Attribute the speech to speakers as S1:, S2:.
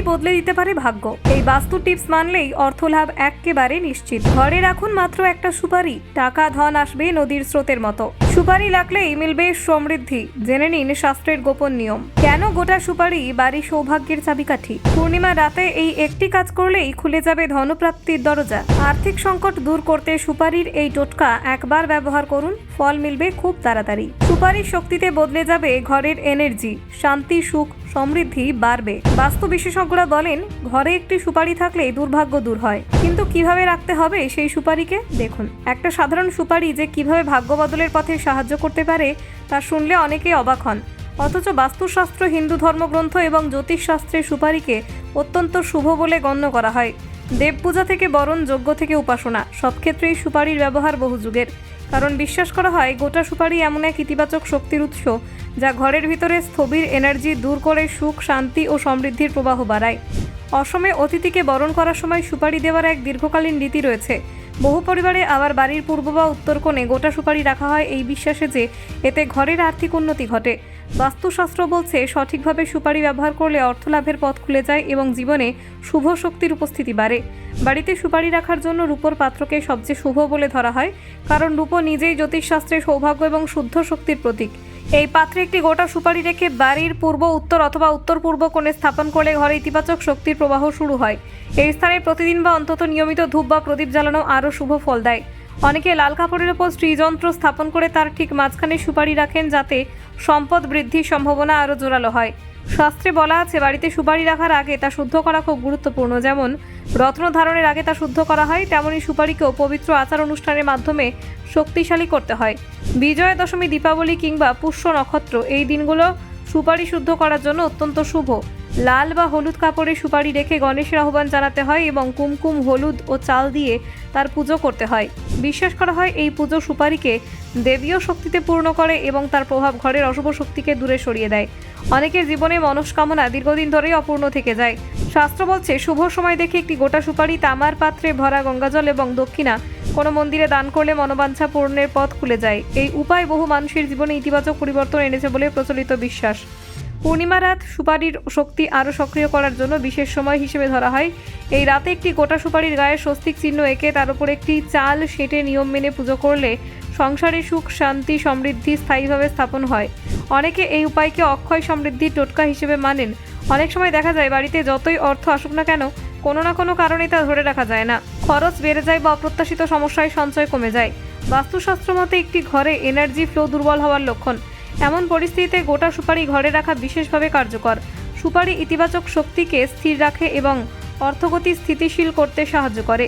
S1: সুপারি বদলে দিতে পারে ভাগ্য। এই বাস্তু টিপস মানলেই অর্থলাভ একেবারে নিশ্চিত। ঘরে রাখুন মাত্র একটা সুপারি। টাকা, ধন আসবে নদীর স্রোতের মতো। সুপারি লাগলেই মিলবে সমৃদ্ধি। জেনে নিন শাস্ত্রের গোপন নিয়ম। কেন গোটা সুপারি বাড়ি সৌভাগ্যের চাবিকাঠি? পূর্ণিমা রাতে এই একটি কাজ করলেই খুলে যাবে ধনপ্রাপ্তির দরজা। আর্থিক সংকট দূর করতে সুপারির এই টোটকা একবার ব্যবহার করুন, ফল মিলবে খুব তাড়াতাড়ি। সুপারির শক্তিতে বদলে যাবে ঘরের এনার্জি। শান্তি, সুখ, সমৃদ্ধি বাড়বে। বাস্তু বিশেষজ্ঞরা বলেন, ঘরে একটি সুপারি থাকলে দুর্ভাগ্য দূর হয়। কিন্তু কীভাবে রাখতে হবে সেই সুপারিকে? দেখুন, একটা সাধারণ সুপারি যে কীভাবে ভাগ্য বদলের পথে সাহায্য করতে পারে তা শুনলে অনেকেই অবাক হন। অথচ বাস্তুশাস্ত্র, হিন্দু ধর্মগ্রন্থ এবং জ্যোতিষশাস্ত্রে সুপারিকে অত্যন্ত শুভ বলে গণ্য করা হয়। দেবপূজা থেকে বরণ, যজ্ঞ থেকে উপাসনা, সব ক্ষেত্রেই সুপারির ব্যবহার বহু যুগের। কারণ বিশ্বাস করা হয়, গোটা সুপারি এমন এক ইতিবাচক শক্তির উৎস, যা ঘরের ভিতরে স্থবির এনার্জি দূর করে সুখ, শান্তি ও সমৃদ্ধির প্রবাহ বাড়ায়। অসমে অতিথিকে বরণ করার সময় সুপারি দেওয়ার এক দীর্ঘকালীন রীতি রয়েছে। বহু পরিবারে আবার বাড়ির পূর্ব বা উত্তর কোণে গোটা সুপারি রাখা হয় এই বিশ্বাসে যে এতে ঘরের আর্থিক উন্নতি ঘটে। বাস্তুশাস্ত্র বলছে, সঠিকভাবে সুপারি ব্যবহার করলে অর্থলাভের পথ খুলে যায় এবং জীবনে শুভ শক্তির উপস্থিতি বাড়ে। বাড়িতে সুপারি রাখার জন্য রূপোর পাত্রকে সবচেয়ে শুভ বলে ধরা হয়, কারণ রূপো নিজেই জ্যোতিষশাস্ত্রে সৌভাগ্য এবং শুদ্ধ শক্তির প্রতীক। এই পাত্রে একটি গোটা সুপারি রেখে বাড়ির পূর্ব, উত্তর অথবা উত্তর পূর্ব কোণে স্থাপন করলে ঘরে ইতিবাচক শক্তির প্রবাহ শুরু হয়। এই স্থানে প্রতিদিন বা অন্তত নিয়মিত ধূপ বা প্রদীপ জ্বালানো আরও শুভ ফল দেয়। অনেকে লাল কাপড়ের ওপর শ্রীযন্ত্র স্থাপন করে তার ঠিক মাঝখানে সুপারি রাখেন যাতে সম্পদ বৃদ্ধির সম্ভাবনা আরও জোরালো হয়। শাস্ত্রে বলা আছে, বাড়িতে সুপারি রাখার আগে তা শুদ্ধ করা খুব গুরুত্বপূর্ণ। যেমন, রত্ন ধারণের আগে তা শুদ্ধ করা হয় তেমনই সুপারিকেও পবিত্র আচার অনুষ্ঠানের মাধ্যমে শক্তিশালী করতে হয়। বিজয়া দশমী দীপাবলি কিংবা পুষ্য নক্ষত্র, এই দিনগুলো সুপারি শুদ্ধ করার জন্য অত্যন্ত শুভ। লাল বা হলুদ কাপড়ে সুপারি রেখে গণেশের আহ্বান জানাতে হয় এবং কুমকুম, হলুদ ও চাল দিয়ে তার পুজো করতে হয়। বিশ্বাস করা হয় এই পুজো সুপারিকে দেবীয় শক্তিতে পূর্ণ করে এবং তার প্রভাব ঘরের অশুভ শক্তিকে দূরে সরিয়ে দেয়। অনেকের জীবনে মনস্কামনা দীর্ঘদিন ধরেই অপূর্ণ থেকে যায়। শাস্ত্র বলছে, শুভ সময় দেখে একটি গোটা সুপারি তামার পাত্রে ভরা গঙ্গাজল এবং দক্ষিণা, কোনো মন্দিরে দান করলে মনোবাঞ্ছা পূর্ণের পথ খুলে যায়। এই উপায় বহু মানুষের জীবনে ইতিবাচক পরিবর্তন এনেছে বলে প্রচলিত বিশ্বাস। পূর্ণিমা রাত সুপারির শক্তি আরও সক্রিয় করার জন্য বিশেষ সময় হিসেবে ধরা হয়। এই রাতে একটি গোটা সুপারির গায়ে স্বস্তিক চিহ্ন এঁকে তার উপর একটি চাল সেটে নিয়ম মেনে পুজো করলে সংসারে সুখ, শান্তি, সমৃদ্ধি স্থায়ীভাবে স্থাপন হয়। অনেকে এই উপায়কে অক্ষয় সমৃদ্ধির টোটকা হিসেবে মানেন। অনেক সময় দেখা যায় বাড়িতে যতই অর্থ আসুক না কেন কোনো না কোনো কারণে তা ধরে রাখা যায় না। খরচ বেড়ে যায় বা অপ্রত্যাশিত সমস্যায় সঞ্চয় কমে যায়। বাস্তুশাস্ত্র মতে একটি ঘরে এনার্জি ফ্লো দুর্বল হওয়ার লক্ষণ। এমন পরিস্থিতিতে গোটা সুপারি ঘরে রাখা বিশেষভাবে কার্যকর। সুপারি ইতিবাচক শক্তিকে স্থির রাখে এবং অর্থগতি স্থিতিশীল করতে সাহায্য করে।